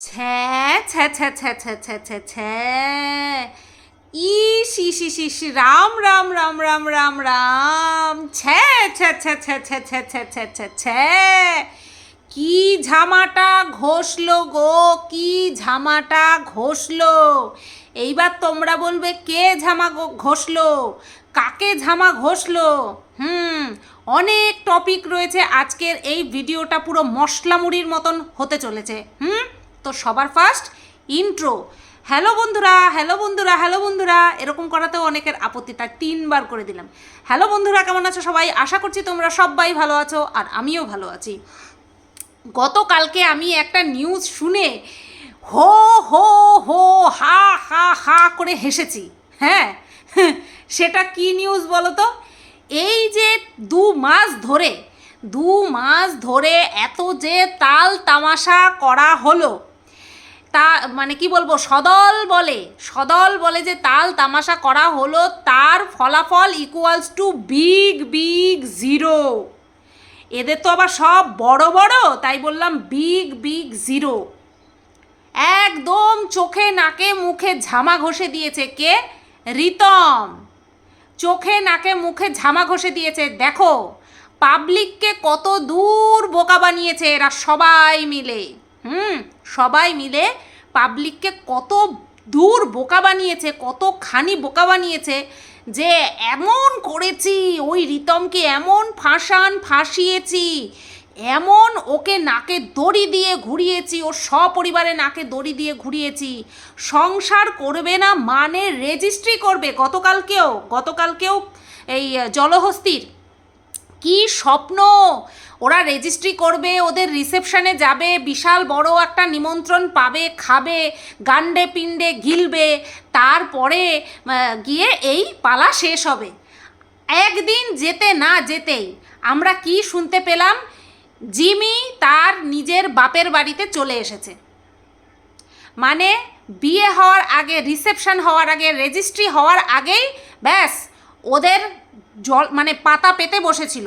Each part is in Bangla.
ছ্যা ছ্যা ছ্যা ছ্যা ছ্যা ছ্যা ছ্যা ছ্যা রাম রাম রাম রাম রাম রাম ছ্যা ছ্যা ছ্যা ছ্যা ছ্যা ছ্যা ছ্যা ছ্যা ছ্যা ছ্যা কি ঝামাটা ঘষলো গো কি ঝামাটা ঘষলো এইবার তোমরা বলবে কে ঝামা ঘষলো কাকে ঝামা ঘষলো হুম অনেক টপিক রয়েছে আজকের এই ভিডিওটা পুরো মশলা মুড়ির মতন হতে চলেছে হুম তো সবার ফার্স্ট ইন্ট্রো হ্যালো বন্ধুরা হ্যালো বন্ধুরা হ্যালো বন্ধুরা। এরকম করাতেও অনেকের আপত্তি, তাই তিনবার করে দিলাম। হ্যালো বন্ধুরা, কেমন আছো সবাই? আশা করছি তোমরা সবাই ভালো আছো, আর আমিও ভালো আছি। গতকালকে আমি একটা নিউজ শুনে হো হো হো, হা হা হা করে হেসেছি। হ্যাঁ সেটা কি নিউজ বলো তো এই যে দু মাস ধরে, দু মাস ধরে এত যে তাল তামাশা করা হলো তা মানে কি বলব, সদল বলে সদল বলে যে তাল তামাশা করা হলো, তার ফলাফল equals to big big zero এদের তো আবার সব বড় বড়, তাই বললাম বিগ বিগ জিরো একদম চোখে নাকে মুখে ঝামা ঘষে দিয়েছে কে? রিতম। চোখে নাকে মুখে ঝামা ঘষে দিয়েছে, দেখো পাবলিককে কত দূর বোকা বানিয়েছে এরা সবাই মিলে। হুম, সবাই মিলে পাবলিককে কত দূর বোকা বানিয়েছে, কতখানি বোকা বানিয়েছে যে এমন করেছি, ওই রিতমকে এমন ফাঁসান ফাঁসিয়েছি, এমন ওকে নাকে দড়ি দিয়ে ঘুরিয়েছি, ওর সপরিবারে নাকে দড়ি দিয়ে ঘুরিয়েছি। সংসার করবে না মানে রেজিস্ট্রি করবে। গতকালকেও গতকালকেও এই জলহস্তির কি স্বপ্ন? ওরা রেজিস্ট্রি করবে, ওদের রিসেপশনে যাবে, বিশাল বড় একটা নিমন্ত্রণ পাবে, খাবে গান্ডে পিণ্ডে গিলবে, তারপরে গিয়ে এই পালা শেষ হবে। একদিন যেতে না যেতেই আমরা কি শুনতে পেলাম? জিমি তার নিজের বাপের বাড়িতে চলে এসেছে। মানে বিয়ে হওয়ার আগে রিসেপশন হওয়ার আগে রেজিস্ট্রি হওয়ার আগেই, ব্যাস, ওদের জল মানে পাতা পেতে বসেছিল।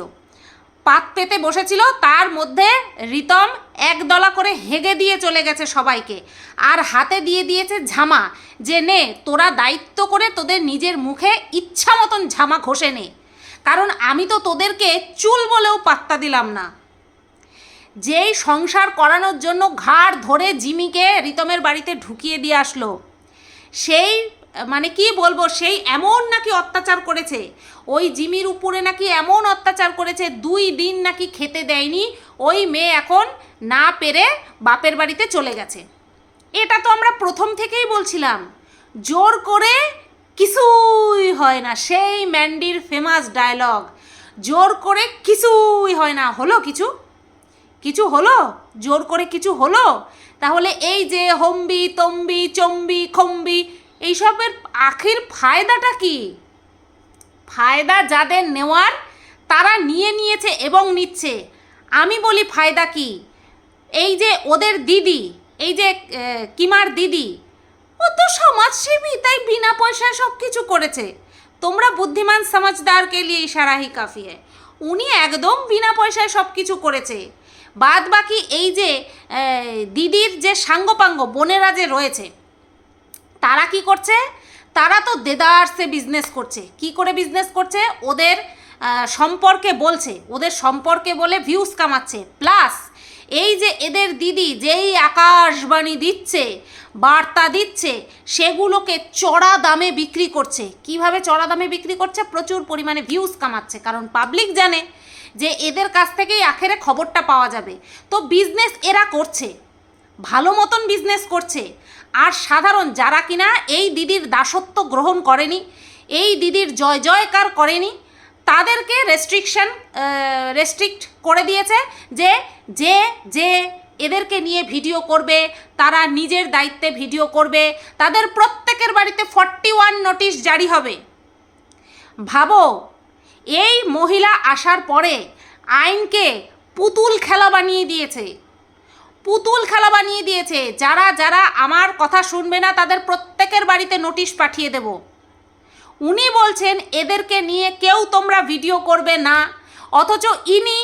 পাত পেতে বসেছিল, তার মধ্যে রিতম একদলা করে হেগে দিয়ে চলে গেছে সবাইকে। আর হাতে দিয়ে দিয়েছে ঝামা, যে নে, তোরা দায়িত্ব করে তোদের নিজের মুখে ইচ্ছা মতন ঝামা ঘষে নে। কারণ আমি তো তোদেরকে চুল বলেও পাত্তা দিলাম না। যেই সংসার করানোর জন্য ঘাড় ধরে জিমিকে রিতমের বাড়িতে ঢুকিয়ে দিয়ে আসলো, সেই মানে কি বলব, সেই এমন নাকি অত্যাচার করেছে? ওই জিমির উপরে নাকি এমন অত্যাচার করেছে, দুই দিন নাকি খেতে দেয়নি, ওই মেয়ে এখন না পেরে বাপের বাড়িতে চলে গেছে। এটা তো আমরা প্রথম থেকেই বলছিলাম। জোর করে কিছুই হয় না, সেই ম্যান্ডির ফেমাস ডায়লগ জোর করে কিছুই হয় না, হলো কিছু? কিছু হলো? জোর করে কিছু হলো? তাহলে এই যে হম্বি, তম্বি, চম্বি, খম্বি এইসবের আখির ফায়দাটা কি? ফায়দা যাদের নেওয়ার, তারা নিয়ে নিয়েছে এবং নিচ্ছে। আমি বলি ফায়দা কি? এই যে ওদের দিদি, এই যে কিমার দিদি, ও তো সমাজসেবী তাই বিনা পয়সায় সব কিছু করেছে। তোমরা বুদ্ধিমান সমাজদারকে লিয়ে ইশারা হি কাফি হ্যায় উনি একদম বিনা পয়সায় সব কিছু করেছে। বাদ বাকি এই যে দিদির যে সাঙ্গপাঙ্গ, বোনেরা যে রয়েছে তারা কি করছে? তারা তো দেদারসে বিজনেস করছে। কি করে বিজনেস করছে? ওদের সম্পর্কে বলছে। ওদের সম্পর্কে বলে ভিউজ কামাচ্ছে। প্লাস এই যে এদের দিদি যেই আকাশবাণী দিচ্ছে, বার্তা দিচ্ছে, সেগুলোকে চড়া দামে বিক্রি করছে। কীভাবে চড়া দামে বিক্রি করছে? প্রচুর পরিমাণে ভিউজ কামাচ্ছে। কারণ পাবলিক জানে যে এদের কাছ থেকেই আখেরে খবরটা পাওয়া যাবে। তো বিজনেস এরা করছে। ভালো মতন বিজনেস করছে। আর সাধারণ যারা কিনা এই দিদির দাসত্ব গ্রহণ করেনি, এই দিদির জয় জয়কার করেনি, তাদেরকে রেস্ট্রিকশন রেস্ট্রিক্ট করে দিয়েছে যে যে যে এদেরকে নিয়ে ভিডিও করবে, তারা নিজের দায়িত্বে ভিডিও করবে, তাদের প্রত্যেকের বাড়িতে ফর্টি ওয়ান নোটিশ জারি হবে। ভাবো, এই মহিলা আসার পরে আইনকে পুতুল খেলা বানিয়ে দিয়েছে। পুতুল খেলা বানিয়ে দিয়েছে। যারা যারা আমার কথা শুনবে না, তাদের প্রত্যেকের বাড়িতে নোটিশ পাঠিয়ে দেব। উনি বলছেন, এদেরকে নিয়ে কেউ তোমরা ভিডিও করবে না। অথচ ইনি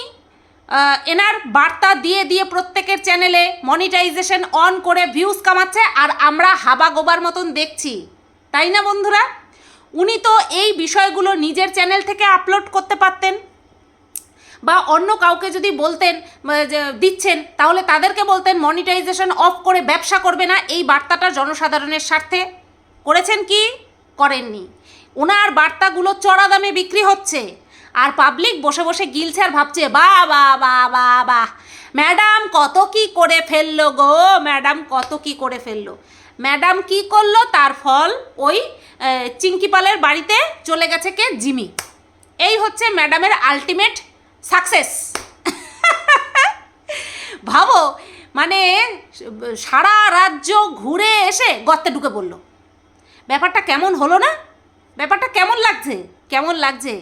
এনার বার্তা দিয়ে দিয়ে প্রত্যেকের চ্যানেলে মনিটাইজেশন অন করে ভিউজ কামাচ্ছে আর আমরা হাবা গোবার মতন দেখছি। তাই না বন্ধুরা? উনি তো এই বিষয়গুলো নিজের চ্যানেল থেকে আপলোড করতে পারতেন। বা অন্য কাউকে যদি বলতেন দিচ্ছেন, তাহলে তাদেরকে বলতেন মনিটাইজেশন অফ করে ব্যবসা করবে না, এই বার্তাটা জনসাধারণের স্বার্থে করেছেন কি? করেননি। ওনার বার্তাগুলো চড়া দামে বিক্রি হচ্ছে। আর পাবলিক বসে বসে গিলছে আর ভাবছে বা বা বা বা বা ম্যাডাম কত কি করে ফেলল গো? ম্যাডাম কত কি করে ফেলল? ম্যাডাম কি করল? তার ফল ওই চিঙ্কিপালের বাড়িতে চলে গেছে কে? জিমি। এই হচ্ছে ম্যাডামের আলটিমেট সাকসেস ভাবো মানে সারা রাজ্য ঘুরে এসে গর্তে ঢুকে পড়ল। ব্যাপারটা কেমন হলো না? ব্যাপারটা কেমন লাগছে? কেমন লাগছে?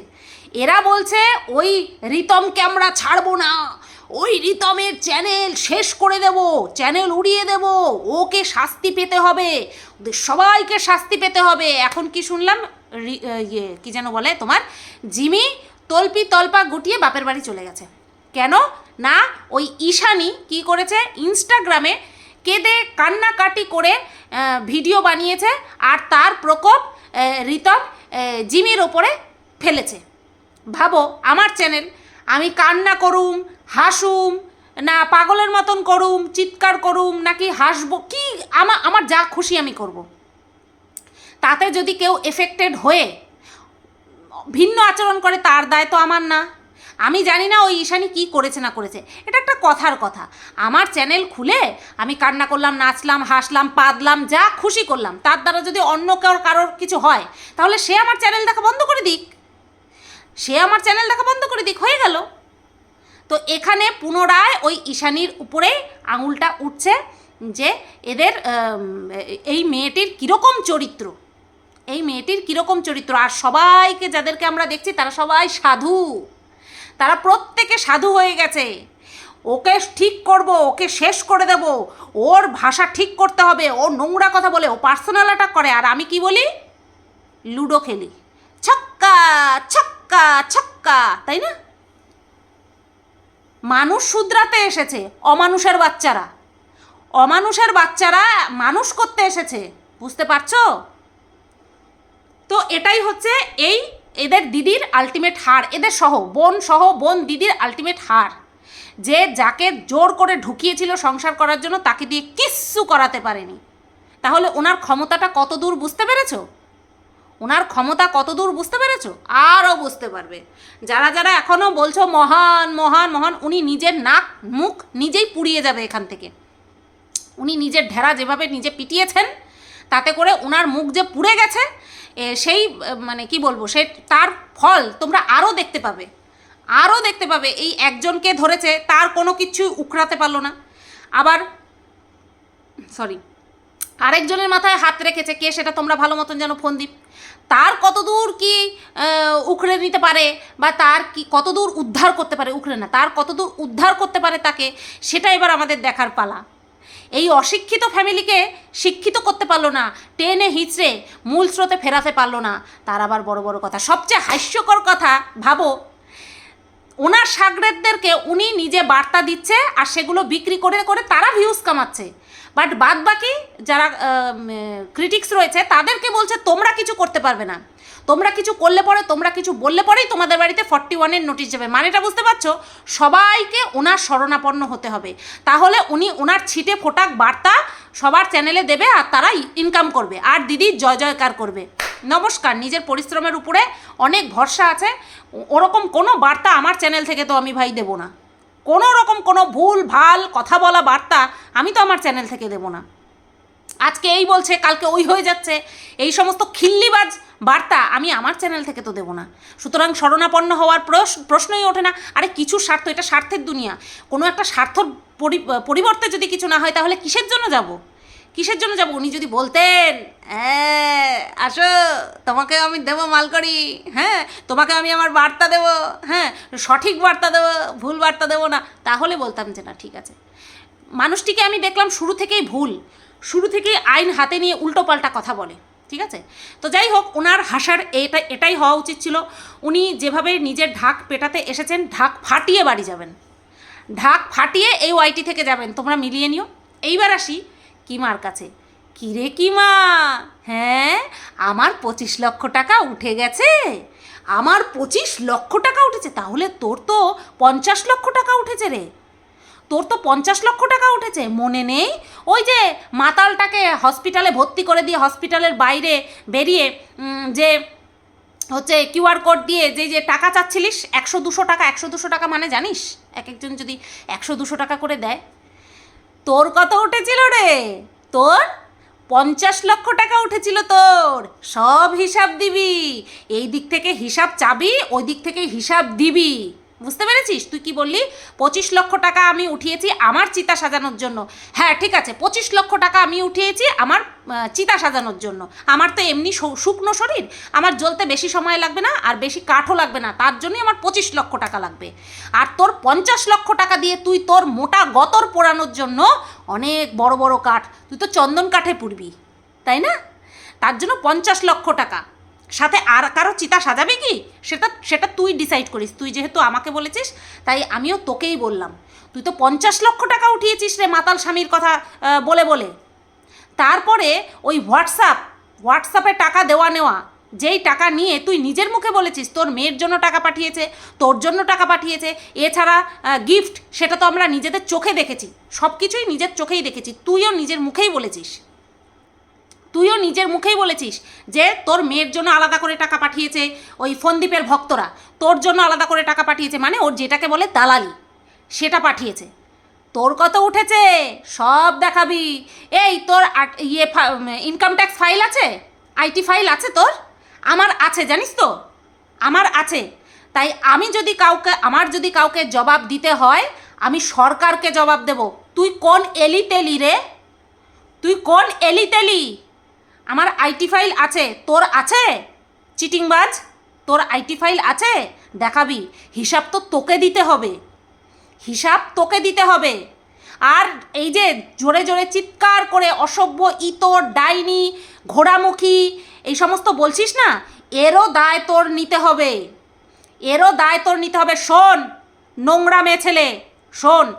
এরা বলছে, ওই রিতমকে আমরা ছাড়বো না। ওই রিতমের চ্যানেল শেষ করে দেব, চ্যানেল উড়িয়ে দেব। ওকে শাস্তি পেতে হবে। সবাইকে শাস্তি পেতে হবে। এখন কি শুনলাম? ইয়ে কি যেন বলে তোমার? জিমি তলপি তলপা গুটিয়ে বাপের বাড়ি চলে গেছে। কেন? না, ওই ঈশানি কি করেছে? ইনস্টাগ্রামে কেঁদে কান্নাকাটি করে ভিডিও বানিয়েছে আর তার প্রকোপ রিতম জিমির ওপরে ফেলেছে। ভাবো, আমার চ্যানেল আমি কান্না করুম, হাসুম, না পাগলের মতন করুম, চিৎকার করুম, নাকি হাসবো, কি আমার আমার যা খুশি আমি করব। তাতে যদি কেউ এফেক্টেড হয়ে ভিন্ন আচরণ করে, তার দায় তো আমার না। আমি জানি না ওই ঈশানি কি করেছে না করেছে। এটা একটা কথার কথা। আমার চ্যানেল খুলে আমি কান্না করলাম, নাচলাম, হাসলাম, পাদলাম, যা খুশি করলাম। তার দ্বারা যদি অন্য কারোর কারোর কিছু হয়, তাহলে সে আমার চ্যানেল দেখা বন্ধ করে দিক। সে আমার চ্যানেল দেখা বন্ধ করে দিক, হয়ে গেল। তো এখানে পুনরায় ওই ঈশানীর উপরে আঙুলটা উঠছে যে এদের এই মেয়েটির কীরকম চরিত্র। এই মেয়েটির কীরকম চরিত্র? আর সবাইকে যাদেরকে আমরা দেখছি, তারা সবাই সাধু। তারা প্রত্যেকে সাধু হয়ে গেছে। ওকে ঠিক করব, ওকে শেষ করে দেব। ওর ভাষা ঠিক করতে হবে, ও নোংরা কথা বলে, ও পার্সোনাল অ্যাটাক করে। আর আমি কি বলি? লুডো খেলি। ছক্কা ছক্কা ছক্কা, তাই না? মানুষ শুধরাতে এসেছে, অমানুষের বাচ্চারা। অমানুষের বাচ্চারা মানুষ করতে এসেছে। বুঝতে পারছ? তো এটাই হচ্ছে এই এদের দিদির আলটিমেট হার, এদের সহ, বোন সহ, বোন দিদির আলটিমেট হার। যে যাকে জোর করে ঢুকিয়েছিল সংসার করার জন্য, তাকে দিয়ে কিচ্ছু করাতে পারেনি। তাহলে ওনার ক্ষমতাটা কত দূর বুঝতে পেরেছ? ওনার ক্ষমতা কত দূর বুঝতে পেরেছ? আরও বুঝতে পারবে। যারা যারা এখনও বলছো, মহান মহান মহান, উনি নিজের নাক, মুখ নিজেই পুড়িয়ে যাবে এখান থেকে। উনি নিজের ঢেরা যেভাবে নিজে পিটিয়েছেন তাতে করে ওনার মুখ যে পুড়ে গেছে সেই মানে কি বলব, সে তার ফল তোমরা আরও দেখতে পাবে। আরও দেখতে পাবে এই একজনকে ধরেছে, তার কোনো কিছুই উখড়াতে পারল না। আবার সরি আরেকজনের মাথায় হাত রেখেছে, কে সেটা তোমরা ভালো মতন যেন ফোন দিপ তার কতদূর কি উখড়ে নিতে পারে, বা তার কি কতদূর উদ্ধার করতে পারে উখড়ে না, তার কতদূর উদ্ধার করতে পারে তাকে, সেটা এবার আমাদের দেখার পালা। এই অশিক্ষিত ফ্যামিলিকে শিক্ষিত করতে পারল না, টেনে হিচড়ে মূল স্রোতে ফেরাতে পারল না। তার আবার বড় বড় কথা, সবচেয়ে হাস্যকর কথা ভাবো ওনার সাগরেদদেরকে উনি নিজে বার্তা দিচ্ছে আর সেগুলো বিক্রি করে করে তারা ভিউজ কামাচ্ছে। বাট বাদ বাকি যারা ক্রিটিক্স রয়েছে, তাদেরকে বলছে, তোমরা কিছু করতে পারবে না। তোমরা কিছু করলে পরে, তোমরা কিছু বললে পরেই তোমাদের বাড়িতে ফর্টি ওয়ানের নোটিশ যাবে। মানেটা বুঝতে পারছ? সবাইকে ওনার শরণাপন্ন হতে হবে। তাহলে উনি ওনার ছিটে ফোটাক বার্তা সবার চ্যানেলে দেবে আর তারা ইনকাম করবে। আর দিদি জয় জয়কার করবে। নমস্কার, নিজের পরিশ্রমের উপরে অনেক ভরসা আছে। ওরকম কোনো বার্তা আমার চ্যানেল থেকে তো আমি ভাই দেবো না। কোনো রকম কোনো ভুল, ভালো, কথা বলা বার্তা আমি তো আমার চ্যানেল থেকে দেবো না। আজকে এই বলছে, কালকে ওই হয়ে যাচ্ছে। এই সমস্ত খিল্লিবাজ বার্তা আমি আমার চ্যানেল থেকে তো দেবো না। সুতরাং শরণাপন্ন হওয়ার প্রশ- প্রশ্নই ওঠে না। আরে কিছু স্বার্থ, এটা স্বার্থের দুনিয়া। কোনো একটা স্বার্থর পরি- পরিবর্তে যদি কিছু না হয়, তাহলে কিসের জন্য যাব? কিসের জন্য যাব? উনি যদি বলতেন হ্যাঁ আসো তোমাকে আমি দেবো মালকড়ি। হ্যাঁ তোমাকে আমি আমার বার্তা দেবো। হ্যাঁ সঠিক বার্তা দেবো, ভুল বার্তা দেবো না। তাহলে বলতাম যে, না, ঠিক আছে। মানুষটিকে আমি দেখলাম শুরু থেকেই ভুল। শুরু থেকেই আইন হাতে নিয়ে উল্টোপাল্টা কথা বলে, ঠিক আছে? তো যাই হোক, ওনার হাসার এটা, এটাই হওয়া উচিত ছিল। উনি যেভাবে নিজের ঢাক পেটাতে এসেছেন, ঢাক ফাটিয়ে বাড়ি যাবেন। ঢাক ফাটিয়ে এই ওয়াইটি থেকে যাবেন, তোমরা মিলিয়ে নিও। এইবার আসি কিমার কাছে। কিরে কিমা? হ্যাঁ আমার পঁচিশ লক্ষ টাকা উঠে গেছে। আমার পঁচিশ লক্ষ টাকা উঠেছে, তাহলে তোর তো পঞ্চাশ লক্ষ টাকা উঠেছে রে। তোর তো পঞ্চাশ লক্ষ টাকা উঠেছে, মনে নেই? ওই যে মাতালটাকে হসপিটালে ভর্তি করে দিয়ে হসপিটালের বাইরে বেরিয়ে যে হচ্ছে কিউআর কোড দিয়ে যে যে টাকা চাচ্ছিলিস, একশো দুশো টাকা, একশো দুশো টাকা মানে জানিস? এক একজন যদি একশো দুশো টাকা করে দেয়। তোর কত উঠেছিল রে? তোর পঞ্চাশ লক্ষ টাকা উঠেছিল তোর। সব হিসাব দিবি। এই দিক থেকে হিসাব চাবি, ওই দিক থেকে হিসাব দিবি। বুঝতে পেরেছিস? তুই কি বললি? পঁচিশ লক্ষ টাকা আমি উঠিয়েছি আমার চিতা সাজানোর জন্য। হ্যাঁ ঠিক আছে, পঁচিশ লক্ষ টাকা আমি উঠিয়েছি আমার চিতা সাজানোর জন্য। আমার তো এমনি শুকনো শরীর, আমার জ্বলতে বেশি সময় লাগবে না আর বেশি কাঠও লাগবে না, তার জন্যই আমার পঁচিশ লক্ষ টাকা লাগবে। আর তোর পঞ্চাশ লক্ষ টাকা দিয়ে তুই তোর মোটা গতর পোড়ানোর জন্য অনেক বড় বড় কাঠ, তুই তো চন্দন কাঠে পুড়বি, তাই না? তার জন্য পঞ্চাশ লক্ষ টাকা। সাথে আর কারও চিতা সাজাবে কি? সেটা সেটা তুই ডিসাইড করিস। তুই যেহেতু আমাকে বলেছিস, তাই আমিও তোকেই বললাম। তুই তো পঞ্চাশ লক্ষ টাকা উঠিয়েছিস রে মাতাল স্বামীর কথা বলে বলে। তারপরে ওই হোয়াটসঅ্যাপ, হোয়াটসঅ্যাপে টাকা দেওয়া নেওয়া, যেই টাকা নিয়ে তুই নিজের মুখে বলেছিস, তোর মেয়ের জন্য টাকা পাঠিয়েছে, তোর জন্য টাকা পাঠিয়েছে, এছাড়া গিফট সেটা তো আমরা নিজেদের চোখে দেখেছি। সব কিছুই নিজের চোখেই দেখেছি। তুইও নিজের মুখেই বলেছিস। তুইও নিজের মুখেই বলেছিস যে তোর মেয়ের জন্য আলাদা করে টাকা পাঠিয়েছে ওই ফন্দীপের ভক্তরা। তোর জন্য আলাদা করে টাকা পাঠিয়েছে মানে ওর যেটাকে বলে দালালি, সেটা পাঠিয়েছে। তোর কত উঠেছে? সব দেখাবি। এই তোর ইয়ে ইনকাম ট্যাক্স ফাইল আছে? আইটি ফাইল আছে তোর? আমার আছে, জানিস তো? আমার আছে। তাই আমি যদি কাউকে, আমার যদি কাউকে জবাব দিতে হয়, আমি সরকারকে জবাব দেব। তুই কোন এলি তেলি রে? তুই কোন এলি তেলি আমার আইটি ফাইল আছে। তোর আছে? চিটিংবাজ, তোর আইটি ফাইল আছে? দেখাবি। হিসাব তো তোকে দিতে হবে। হিসাব তোকে দিতে হবে। আর এই যে জোরে জোরে চিৎকার করে অসভ্য ইতর, ডাইনি, ঘোড়ামুখী, এই সমস্ত বলছিস না? এরও দায় তোর নিতে হবে। এরও দায় তোর নিতে হবে। শোন, নোংরা মেয়ে ছেলে, শোন।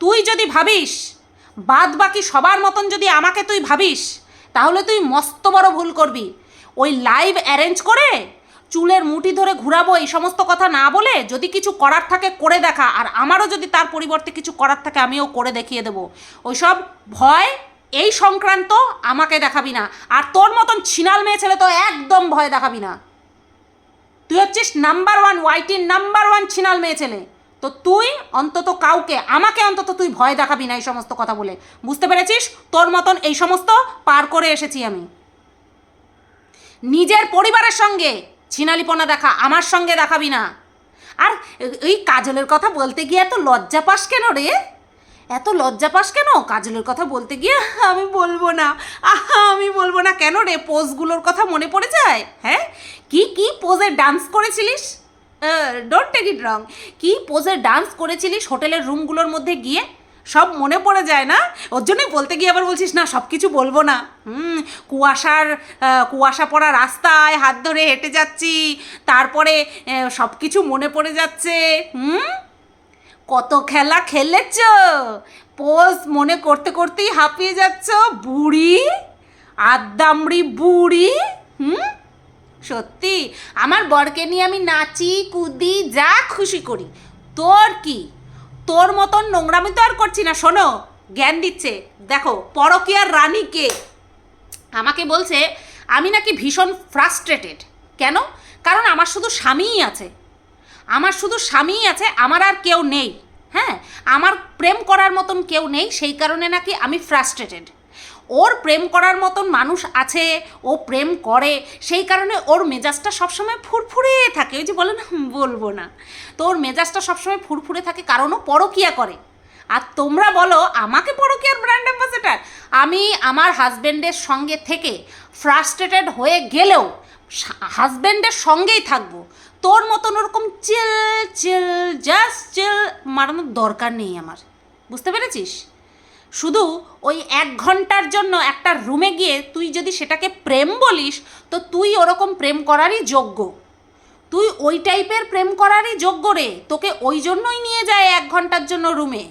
তুই যদি ভাবিস বাদ বাকি সবার মতন যদি আমাকে তুই ভাবিস তাহলে তুই মস্ত বড় ভুল করবি। ওই লাইভ অ্যারেঞ্জ করে চুলের মুঠি ধরে ঘুরাবো এই সমস্ত কথা না বলে যদি কিছু করার থাকে করে দেখা, আর আমারও যদি তার পরিবর্তে কিছু করার থাকে আমিও করে দেখিয়ে দেবো। ওইসব ভয়, এই সংক্রান্ত আমাকে দেখাবি না। আর তোর মতন ছিনাল মেয়ে ছেলে তো একদম ভয় দেখাবি না। তুই হচ্ছিস নাম্বার ওয়ান ওয়াইটির নাম্বার ওয়ান ছিনাল মেয়ে ছেলে। তো তুই অন্তত কাউকে, আমাকে অন্তত তুই ভয় দেখাবি না এই সমস্ত কথা বলে। বুঝতে পেরেছিস? তোর মতন এই সমস্ত পার করে এসেছি আমি। নিজের পরিবারের সঙ্গে ছিনালিপনা দেখা আমার সঙ্গে দেখাবি না। আর এই কাজলের কথা বলতে গিয়ে এত লজ্জা পাস কেন রে? এত লজ্জা পাস কেন? কাজলের কথা বলতে গিয়ে আমি বলব না। আহা, আমি বলব না কেন রে? পোজগুলোর কথা মনে পড়ে যায় হ্যাঁ? কি কি পোজে ডান্স করেছিলিস? ডোন্ট টেক ইট রং কি পোজে ডান্স করেছিলিস হোটেলের রুমগুলোর মধ্যে গিয়ে? সব মনে পড়ে যায় না? ওর জন্যই বলতে গিয়ে আবার বলছিস, না সব কিছু বলব না। হুম, কুয়াশার কুয়াশা পড়া রাস্তায় হাত ধরে হেঁটে যাচ্ছি। তারপরে সব কিছু মনে পড়ে যাচ্ছে। হুম? কত খেলা খেলেছ? পোজ মনে করতে করতেই হাঁপিয়ে যাচ্ছ, বুড়ি? আদামড়ি বুড়ি? হুম? সত্যি? আমার বরকে নিয়ে আমি নাচি, কুদি, যা খুশি করি। তোর কি? তোর মতন নোংরামি তো আর করছি না, শোনো। জ্ঞান দিচ্ছে। দেখো, পরকিয়ার রানী কে? আমাকে বলছে, আমি নাকি ভীষণ ফ্রাস্ট্রেটেড কেন? কারণ আমার শুধু স্বামীই আছে। আমার শুধু স্বামীই আছে, আমার আর কেউ নেই। হ্যাঁ? আমার প্রেম করার মতন কেউ নেই, সেই কারণে নাকি আমি ফ্রাস্ট্রেটেড ওর প্রেম করার মতন মানুষ আছে, ও প্রেম করে, সেই কারণে ওর মেজাজটা সবসময় ফুরফুরে থাকে। ওই যে বলে না বলব না। তো ওর মেজাজটা সবসময় ফুরফুরে থাকে, কারণ ও পরকিয়া করে। আর তোমরা বলো, আমাকে পরকিয়ার ব্র্যান্ড অ্যাম্বাসেডার আমি আমার হাজব্যান্ডের সঙ্গে থেকে ফ্রাস্ট্রেটেড হয়ে গেলেও হাজব্যান্ডের সঙ্গেই থাকব। তোর মতন ওরকম চিল চিল জাস্ট চিল মারানোর দরকার নেই আমার। বুঝতে পেরেছিস? শুধু ওই এক ঘণ্টার জন্য একটা রুমে গিয়ে তুই যদি সেটাকে প্রেম বলিস, তো তুই ওরকম প্রেম করারই যোগ্য। তুই ওই টাইপের প্রেম করারই যোগ্য রে। তোকে ওই জন্যই নিয়ে যায় এক ঘণ্টার জন্য রুমে।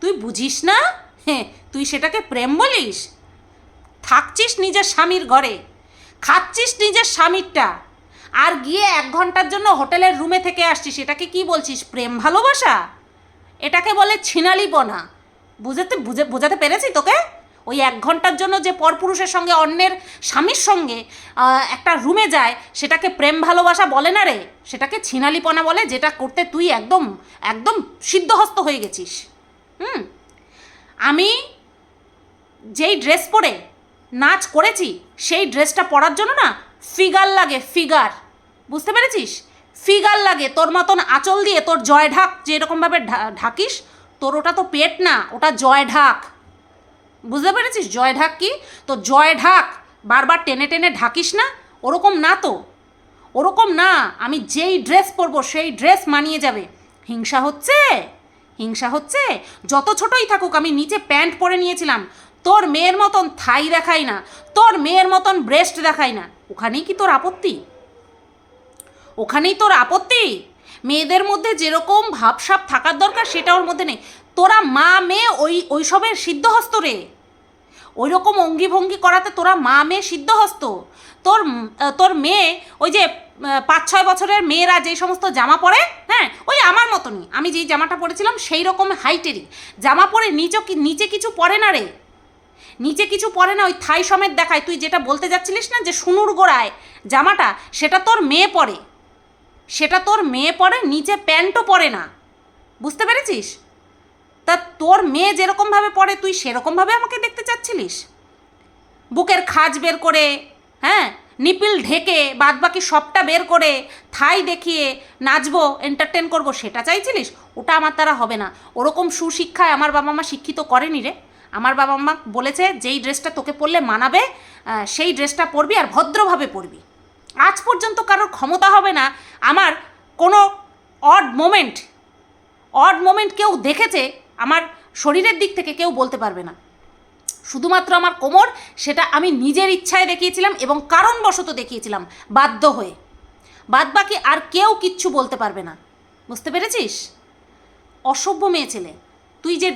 তুই বুঝিস না? হ্যাঁ তুই সেটাকে প্রেম বলিস? থাকছিস নিজের স্বামীর ঘরে। খাচ্ছিস নিজের স্বামীরটা। আর গিয়ে এক ঘণ্টার জন্য হোটেলের রুমে থেকে আসছিস, এটাকে কি বলছিস? প্রেম ভালোবাসা? এটাকে বলে ছিনালিপনা। বুঝাতে, বুঝে, বোঝাতে পেরেছি তোকে? ওই এক ঘণ্টার জন্য যে পরপুরুষের সঙ্গে অন্যের স্বামীর সঙ্গে একটা রুমে যায়, সেটাকে প্রেম ভালোবাসা বলে না রে? সেটাকে ছিনালিপনা বলে, যেটা করতে তুই একদম একদম সিদ্ধহস্ত হয়ে গেছিস। হুম? আমি যেই ড্রেস পরে নাচ করেছি, সেই ড্রেসটা পরার জন্য না ফিগার লাগে, ফিগার। বুঝতে পেরেছিস? ফিগার লাগে, তোর মতন আঁচল দিয়ে তোর জয় ঢাক যেরকমভাবে ঢাকিস তোর ওটা তো পেট না, ওটা জয় ঢাক বুঝতে পেরেছিস? জয় ঢাক কি? তো জয় ঢাক বারবার টেনে টেনে ঢাকিস না? ওরকম না তো। ওরকম না, আমি যেই ড্রেস পরবো সেই ড্রেস মানিয়ে যাবে। হিংসা হচ্ছে? হিংসা হচ্ছে? যত ছোটই থাকুক, আমি নিচে প্যান্ট পরে নিয়েছিলাম। তোর মেয়ের মতন থাই দেখাই না, তোর মেয়ের মতন ব্রেস্ট দেখাই না। ওখানেই কি তোর আপত্তি? ওখানেই তোর আপত্তি? মেয়েদের মধ্যে যেরকম ভাবসাব থাকার দরকার, সেটা ওর মধ্যে নেই। তোরা মা, মেয়ে ওই, ওইসবের সিদ্ধহস্ত রে। ওই রকম অঙ্গি ভঙ্গি করাতে তোরা মা, মেয়ে সিদ্ধহস্ত। তোর তোর মেয়ে ওই যে পাঁচ ছয় বছরের মেয়েরা যেই সমস্ত জামা পরে হ্যাঁ ওই আমার মতনই। আমি যেই জামাটা পরেছিলাম সেই রকম হাইটেরই। জামা পরে নিচে কি- নিচে কিছু পরে না রে। নিচে কিছু পরে না, ওই থাই সমেত দেখায়। তুই যেটা বলতে যাচ্ছিলিস না যে সুনুর গোড়ায় জামাটা, সেটা তোর মেয়ে পরে। সেটা তোর মেয়ে পরে, নিচে প্যান্টও পরে না। বুঝতে পেরেছিস? তা তোর মেয়ে যেরকমভাবে পড়ে তুই সেরকমভাবে আমাকে দেখতে চাচ্ছিলিস? বুকের খাজ বের করে হ্যাঁ? নিপিল ঢেকে, বাদবাকি সবটা বের করে, থাই দেখিয়ে নাচবো এন্টারটেন করব, সেটা চাইছিলিস? ওটা আমার দ্বারা হবে না। ওরকম সুশিক্ষায় আমার বাবা মা শিক্ষিত করেনি রে। আমার বাবা মা বলেছে, যেই ড্রেসটা তোকে পরলে মানাবে সেই ড্রেসটা পরবি আর ভদ্রভাবে পরবি। আজ পর্যন্ত কারোর ক্ষমতা হবে না। আমার কোনো অড মোমেন্ট অড মোমেন্ট কেউ দেখেছে, আমার শরীরের দিক থেকে কেউ বলতে পারবে না। শুধুমাত্র আমার কোমর, সেটা আমি নিজের ইচ্ছায় দেখিয়েছিলাম এবং কারণবশত দেখিয়েছিলাম, বাধ্য হয়ে। বাদ বাকি আর কেউ কিচ্ছু বলতে পারবে না। বুঝতে পেরেছিস? অসভ্য মেয়ে ছেলে। তুই যে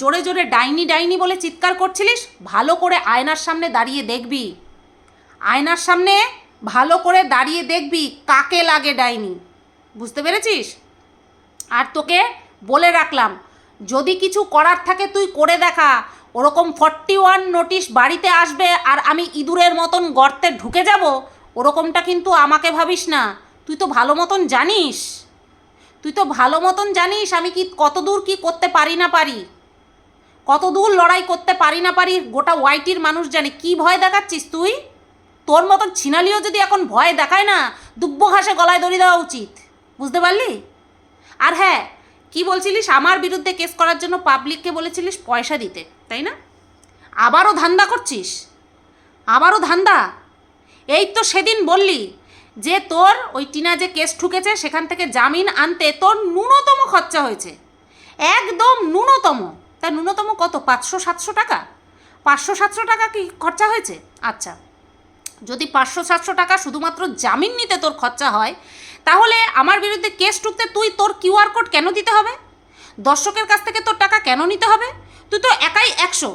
জোরে জোরে ডাইনি ডাইনি বলে চিৎকার করছিলিস, ভালো করে আয়নার সামনে দাঁড়িয়ে দেখবি। আয়নার সামনে ভালো করে দাঁড়িয়ে দেখবি কাকে লাগে ডাইনি। বুঝতে পেরেছিস? আর তোকে বলে রাখলাম, যদি কিছু করার থাকে তুই করে দেখা। ওরকম ফর্টি ওয়ান নোটিশ বাড়িতে আসবে আর আমি ইঁদুরের মতন গর্তে ঢুকে যাব, ওরকমটা কিন্তু আমাকে ভাবিস না। তুই তো ভালো মতন জানিস। তুই তো ভালো মতন জানিস আমি কি কত দূর কি করতে পারি না পারি। কত দূর লড়াই করতে পারি না পারি গোটা ওয়াইটির মানুষ জানে। কি ভয় দেখাচ্ছিস তুই? তোর মতন ছিনালিও যদি এখন ভয় দেখায় না দুব্ব ঘাসে গলায় দড়ি দেওয়া উচিত। বুঝতে পারলি? আর হ্যাঁ কি বলছিলিস? আমার বিরুদ্ধে কেস করার জন্য পাবলিককে বলেছিলিস পয়সা দিতে, তাই না? আবারও ধান্দা করছিস? আবারও ধান্দা? এই তো সেদিন বললি যে তোর ওই টিনা যে কেস ঠুকেছে, সেখান থেকে জামিন আনতে তোর ন্যূনতম খরচা হয়েছে। একদম ন্যূনতম। তা ন্যূনতম কত? পাঁচশো সাতশো টাকা? পাঁচশো সাতশো টাকা কি খরচা হয়েছে? আচ্ছা। যদি পাঁচশো, সাতশো টাকা শুধুমাত্র জামিন নিতে তোর খরচা হয়, তাহলে আমার বিরুদ্ধে কেস টুকতে তুই তোর কিউআর কোড কেন দিতে হবে? দর্শকের কাছ থেকে তোর টাকা কেন নিতে হবে? তুই তো একাই একশো।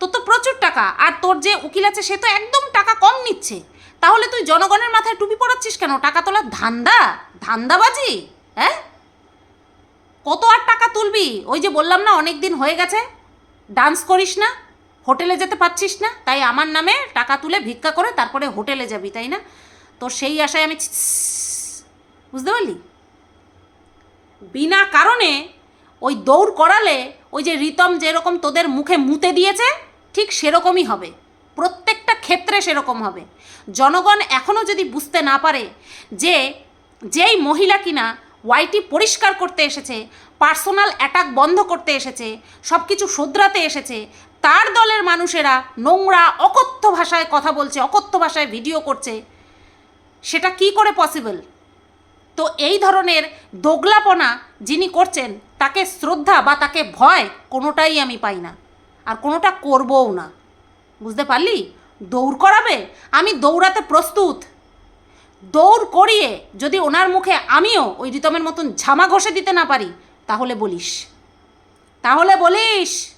তোর তো প্রচুর টাকা, আর তোর যে উকিল আছে সে তো একদম টাকা কম নিচ্ছে। তাহলে তুই জনগণের মাথায় টুপি পড়াচ্ছিস কেন? টাকা তোলার ধান্দা? ধান্দাবাজি? হ্যাঁ? কত আর টাকা তুলবি? ওই যে বললাম না অনেক দিন হয়ে গেছে। ডান্স করিস না? হোটেলে যেতে পারছিস না, তাই আমার নামে টাকা তুলে ভিক্ষা করে তারপরে হোটেলে যাবি, তাই না? তো সেই আশায় আমি বুঝতে পারলি? বিনা কারণে ওই দৌড় করালে ওই যে রিতম যেরকম তোদের মুখে মুতে দিয়েছে, ঠিক সেরকমই হবে। প্রত্যেকটা ক্ষেত্রে সেরকম হবে। জনগণ এখনও যদি বুঝতে না পারে যে যেই মহিলা কিনা ওয়াইটি পরিষ্কার করতে এসেছে, পার্সোনাল অ্যাটাক বন্ধ করতে এসেছে সব কিছু শোধরাতে এসেছে তার দলের মানুষেরা নোংরা, অকথ্য ভাষায় কথা বলছে, অকথ্য ভাষায় ভিডিও করছে। সেটা কি করে পসিবল তো এই ধরনের দোগলাপনা যিনি করছেন, তাকে শ্রদ্ধা বা তাকে ভয় কোনোটাই আমি পাই না। আর কোনোটা করবও না। বুঝতে পারলি? দৌড় করাবে? আমি দৌড়াতে প্রস্তুত। দৌড় করিয়ে যদি ওনার মুখে আমিও ওই রিতমের মতন ঝামা ঘষে দিতে না পারি, তাহলে বলিস। তাহলে বলিস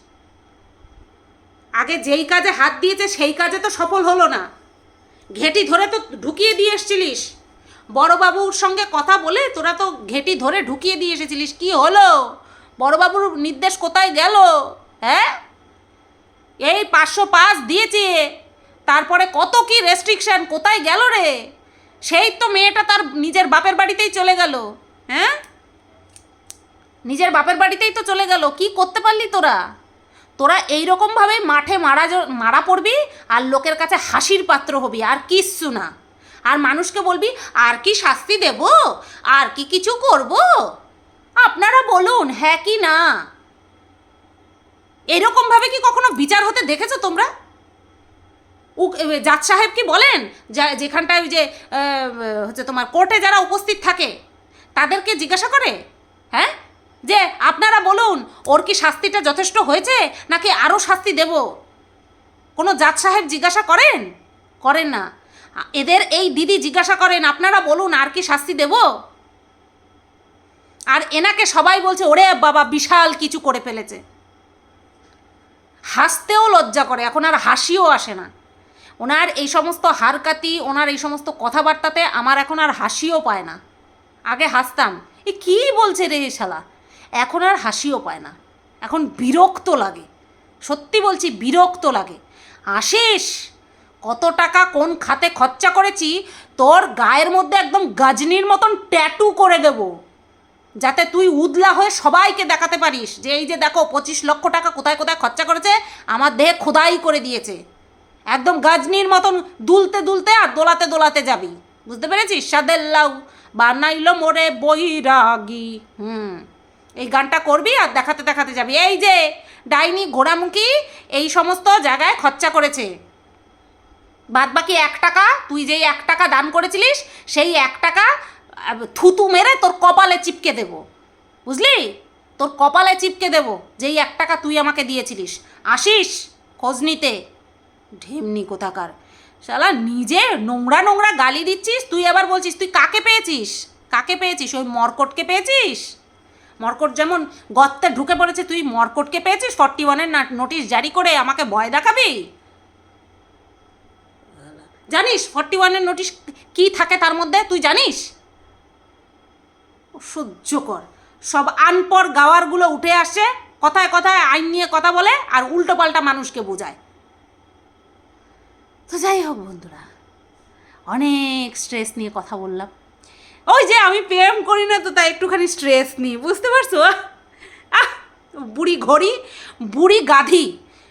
আগে যেই কাজে হাত দিয়েছে, সেই কাজে তো সফল হলো না। ঘেটি ধরে তো ঢুকিয়ে দিয়ে এসছিলিস। বড়বাবুর সঙ্গে কথা বলে তোরা তো ঘেটি ধরে ঢুকিয়ে দিয়ে এসেছিলিস। কি হলো? বড়বাবুর নির্দেশ কোথায় গেল? হ্যাঁ? এই পাঁচশো পাঁচ দিয়েছে। তারপরে কত কি রেস্ট্রিকশন কোথায় গেল রে? সেই তো মেয়েটা তার নিজের বাপের বাড়িতেই চলে গেল। হ্যাঁ? নিজের বাপের বাড়িতেই তো চলে গেল। কি করতে পারলি তোরা? তোরা এইরকমভাবে মাঠে মারা মারা পড়বি আর লোকের কাছে হাসির পাত্র হবি, আর কিচ্ছু না। আর মানুষকে বলবি, আর কি শাস্তি দেব? আর কি কিছু করব? আপনারা বলুন হ্যাঁ কি না? এরকমভাবে কি কখনো বিচার হতে দেখেছ তোমরা? জাজ সাহেব কি বলেন? যা, যেখানটায় যে হচ্ছে তোমার কোর্টে যারা উপস্থিত থাকে, তাদেরকে জিজ্ঞাসা করে? হ্যাঁ? যে, আপনারা বলুন, ওর কি শাস্তিটা যথেষ্ট হয়েছে, নাকি আরও শাস্তি দেব? কোনো জাজ সাহেব জিজ্ঞাসা করেন? করেন না। এদের এই দিদি জিজ্ঞাসা করেন, আপনারা বলুন আর কি শাস্তি দেব? আর এনাকে সবাই বলছে, ওরে বাবা, বিশাল কিছু করে ফেলেছে। হাসতেও লজ্জা করে, এখন আর হাসিও আসে না। ওনার এই সমস্ত হারকাতি, ওনার এই সমস্ত কথাবার্তাতে আমার এখন আর হাসিও পায় না। আগে হাসতাম, এ কী বলছে রে শালা? এখন আর হাসিও পায় না। এখন বিরক্ত লাগে। সত্যি বলছি, বিরক্ত লাগে। আশিস, কত টাকা কোন খাতে খরচা করেছি, তোর গায়ের মধ্যে একদম গাজনির মতন ট্যাটু করে দেবো। যাতে তুই উদলা হয়ে সবাইকে দেখাতে পারিস যে, এই যে দেখো, পঁচিশ লক্ষ টাকা কোথায় কোথায় খরচা করেছে, আমার দেহে খোদাই করে দিয়েছে। একদম গাজনির মতন দুলতে দুলতে আর দোলাতে দোলাতে যাবি। বুঝতে পেরেছিস? সাদেল্লাউ, বানাইলো মোরে বৈরাগী। হুম। এই গানটা করবি আর দেখাতে দেখাতে যাবি। এই যে, ডাইনি ঘোড়ামুখী, এই সমস্ত জায়গায় খরচা করেছে। বাদ বাকি এক টাকা, তুই যেই এক টাকা দান করেছিলিস, সেই এক টাকা থুতু মেরে তোর কপালে চিপকে দেব। বুঝলি? তোর কপালে চিপকে দেব, যেই এক টাকা তুই আমাকে দিয়েছিলিস। আসিস খোঁজ নিতে। ঢেমনি কোথাকার। শালা, নিজে নোংরা নোংরা গালি দিচ্ছিস, তুই আবার বলছিস, তুই কাকে পেয়েছিস? কাকে পেয়েছিস? ওই মর্কটকে পেয়েছিস? মর্কট যেমন গর্তে ঢুকে পড়েছে, তুই মর্কটকে পেয়েছিস? ফর্টি ওয়ানের নোটিশ জারি করে আমাকে ভয় দেখাবি? জানিস, ফর্টি ওয়ানের নোটিশ কি থাকে তার মধ্যে? তুই জানিস? সহ্য কর। সব আনপর গাওয়ারগুলো উঠে আসে, কথায় কথায় আইন নিয়ে কথা বলে আর উল্টো পাল্টা মানুষকে বোঝায়। তো যাই হোক বন্ধুরা, অনেক স্ট্রেস নিয়ে কথা বললাম। ওই যে আমি প্রেম করি না তো, তাই একটুখানি স্ট্রেস নিই, বুঝতে পারছ? আহ, বুড়ি ঘড়ি, বুড়ি গাধি,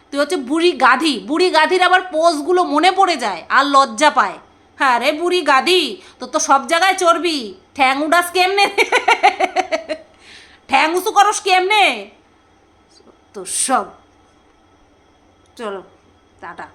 তুই হচ্ছে বুড়ি গাধি, বুড়ি গাধির আবার পোজগুলো মনে পড়ে যায় আর লজ্জা পায়। হ্যাঁ রে বুড়ি গাধি, তোর তো সব জায়গায় চর্বি, ঠ্যাং উডাস কেমনে? ঠ্যাং উঁচু করস কেমনে? তো সব। চলো, টাটা।